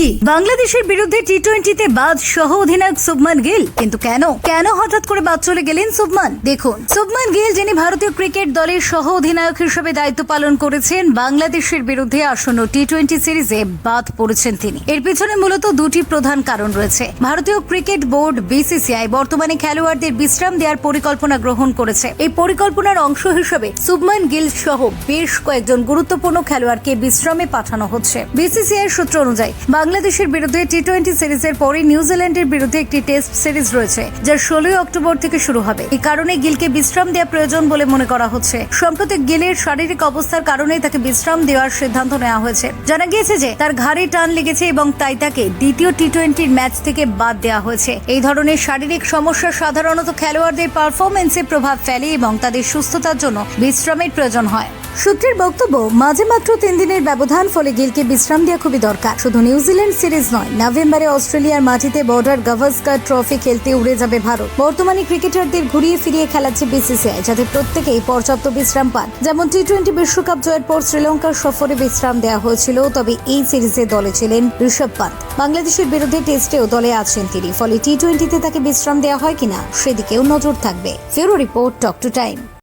কি? বাংলাদেশের বিরুদ্ধে টি টোয়েন্টিতে বাদ সহ অধিনায়ক শুভমান গিল। কিন্তু কেন? কেন হঠাৎ করে বাদ চলে গেলেন শুভমান? দেখুন, শুভমান গিল, যিনি ভারতীয় ক্রিকেট দলের সহ অধিনায়ক হিসেবে দায়িত্ব পালন করেছেন, বাংলাদেশের বিরুদ্ধে আসন্ন টি টোয়েন্টি সিরিজে বাদ পড়েছেন তিনি। এর পিছনে মূলত দুটি প্রধান কারণ রয়েছে। ভারতীয় ক্রিকেট বোর্ড বিসিসিআই বর্তমানে খেলোয়াড়দের বিশ্রাম দেওয়ার পরিকল্পনা গ্রহণ করেছে। এই পরিকল্পনার অংশ হিসেবে শুভমান গিল সহ বেশ কয়েকজন গুরুত্বপূর্ণ খেলোয়াড়কে বিশ্রামে পাঠানো হচ্ছে। বিসিসিআই সূত্র অনুযায়ী বাংলাদেশের বিরুদ্ধে টি টোয়েন্টি সিরিজের পরে নিউজিল্যান্ডের বিরুদ্ধে একটি টেস্ট সিরিজ রয়েছে, যা ষোলোই অক্টোবর থেকে শুরু হবে। এই কারণে গিলকে বিশ্রাম দেওয়া প্রয়োজন বলে মনে করা হচ্ছে। সম্প্রতি গিলের শারীরিক অবস্থার কারণেই তাকে বিশ্রাম দেওয়ার সিদ্ধান্ত নেওয়া হয়েছে। জানা গিয়েছে যে, তার ঘাড়ে টান লেগেছে এবং তাই তাকে দ্বিতীয় টি টোয়েন্টির ম্যাচ থেকে বাদ দেওয়া হয়েছে। এই ধরনের শারীরিক সমস্যা সাধারণত খেলোয়াড়দের পারফরমেন্সে প্রভাব ফেলে এবং তাদের সুস্থতার জন্য বিশ্রামের প্রয়োজন হয়। সূত্রের বক্তব্য, মাঝে মাত্র তিন দিনের ব্যবধান, ফলে গিলকে বিশ্রাম দেওয়া খুবই দরকার। শুধু নিউজিল্যান্ড সিরিজ নয়, নভেম্বরে অস্ট্রেলিয়ার মাটিতে বর্ডার গাভাস্কার ট্রফি খেলতে উড়ে যাবে ভারত। বর্তমানে ক্রিকেটারদের ঘুরিয়ে ফিরিয়ে খেলাচ্ছে বিসিসিআই, যাতে প্রত্যেকেই পর্যাপ্ত বিশ্রাম পান। যেমন টি টোয়েন্টি বিশ্বকাপ জয়ের পর শ্রীলঙ্কার সফরে বিশ্রাম দেওয়া হয়েছিল, তবে এই সিরিজে দলে ছিলেন ঋষভ পান্ত বাংলাদেশের বিরুদ্ধে টেস্টেও দলে আছেন তিনি, ফলে টি টোয়েন্টিতে তাকে বিশ্রাম দেওয়া হয় কিনা, সেদিকেও নজর থাকবে। ফেরো রিপোর্ট, টক টু টাইম।